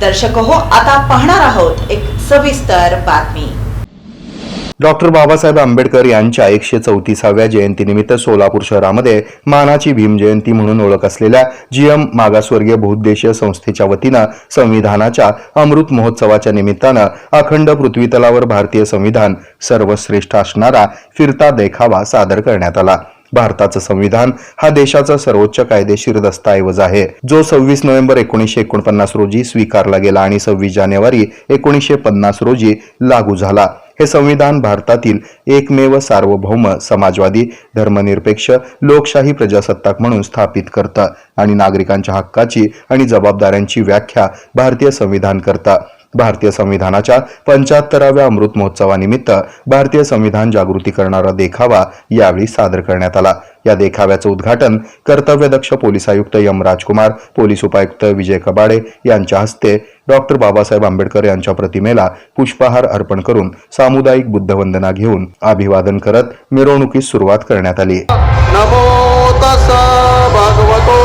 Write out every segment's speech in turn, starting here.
दर्शक हो आता पाहणार आहोत एक सविस्तर बातमी. डॉक्टर बाबासाहेब आंबेडकर यांच्या एकशे चौतीसाव्या जयंतीनिमित्त सोलापूर शहरामध्ये मानाची भीम जयंती म्हणून ओळख असलेल्या जीएम मागासवर्गीय बहुउद्देशीय संस्थेच्या वतीनं संविधानाच्या अमृत महोत्सवाच्या निमित्तानं अखंड पृथ्वीतलावर भारतीय संविधान सर्वश्रेष्ठ असणारा फिरता देखावा सादर करण्यात आला. भारताचं संविधान हा देशाचा सर्वोच्च कायदेशीर दस्तऐवज आहे. जो सव्वीस नोव्हेंबर एकोणीसशे एकोणपन्नास रोजी स्वीकारला गेला आणि सव्वीस जानेवारी एकोणीसशे पन्नास रोजी लागू झाला. हे संविधान भारतातील एकमेव सार्वभौम समाजवादी धर्मनिरपेक्ष लोकशाही प्रजासत्ताक म्हणून स्थापित करतं आणि नागरिकांच्या हक्काची आणि जबाबदाऱ्यांची व्याख्या भारतीय संविधान करतं. भारतीय संविधानाच्या पंच्याहत्तराव्या अमृत महोत्सवानिमित्त भारतीय संविधान जागृती करणारा देखावा यावेळी सादर करण्यात आला. या देखाव्याचं उद्घाटन कर्तव्यदक्ष पोलीस आयुक्त यम राजकुमार पोलीस उपायुक्त विजय कबाडे यांच्या हस्ते डॉक्टर बाबासाहेब आंबेडकर यांच्या प्रतिमेला पुष्पहार अर्पण करून सामुदायिक बुद्धवंदना घेऊन अभिवादन करत मिरवणुकीस सुरुवात करण्यात आली. नमो तस भगवतो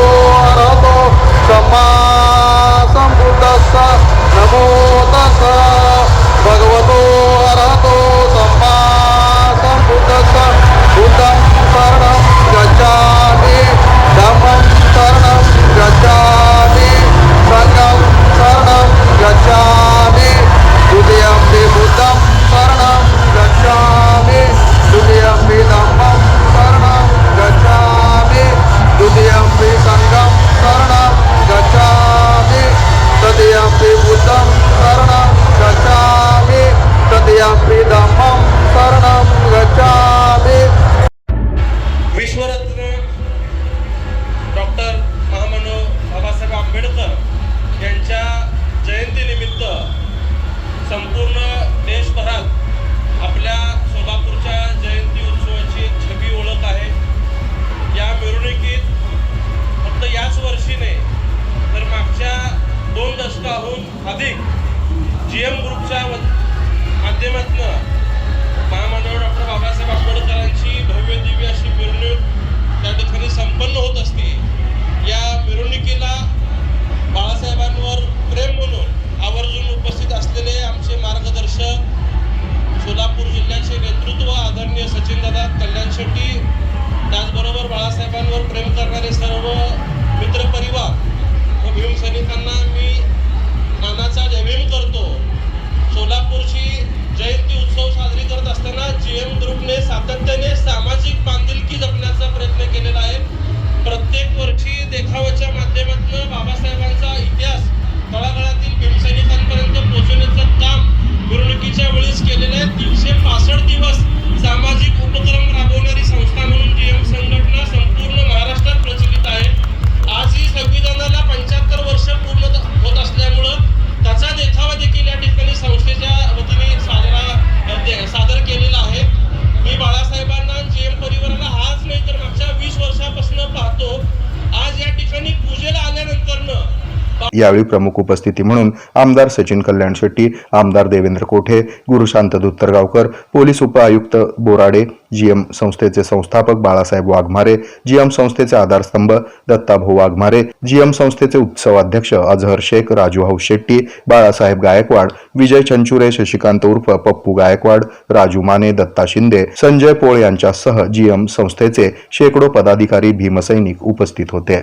विश्वरत्न डॉक्टर महामानव बाबासाहेब आंबेडकर यांच्या जयंतीनिमित्त संपूर्ण आदरणीय सचिनदादा कल्याण शेट्टी त्याचबरोबर बाळासाहेबांवर प्रेम करणारे सर्व मित्रपरिवार व भीमसैनिकांना मी यावेळी प्रमुख उपस्थिती म्हणून आमदार सचिन कल्याण शेट्टी आमदार देवेंद्र कोठे गुरुशांत दुत्तरगावकर पोलीस उपआयुक्त बोराडे जीएम संस्थेचे संस्थापक बाळासाहेब वाघमारे जीएम संस्थेचे आधारस्तंभ दत्ताभाऊ वाघमारे जीएम संस्थेचे उत्सवाध्यक्ष अझहर शेख राजूभाऊ शेट्टी बाळासाहेब गायकवाड विजय चंचुरे शशिकांत उर्फ पप्पू गायकवाड राजू माने दत्ता शिंदे संजय पोळ यांच्यासह जीएम संस्थेचे शेकडो पदाधिकारी भीमसैनिक उपस्थित होते.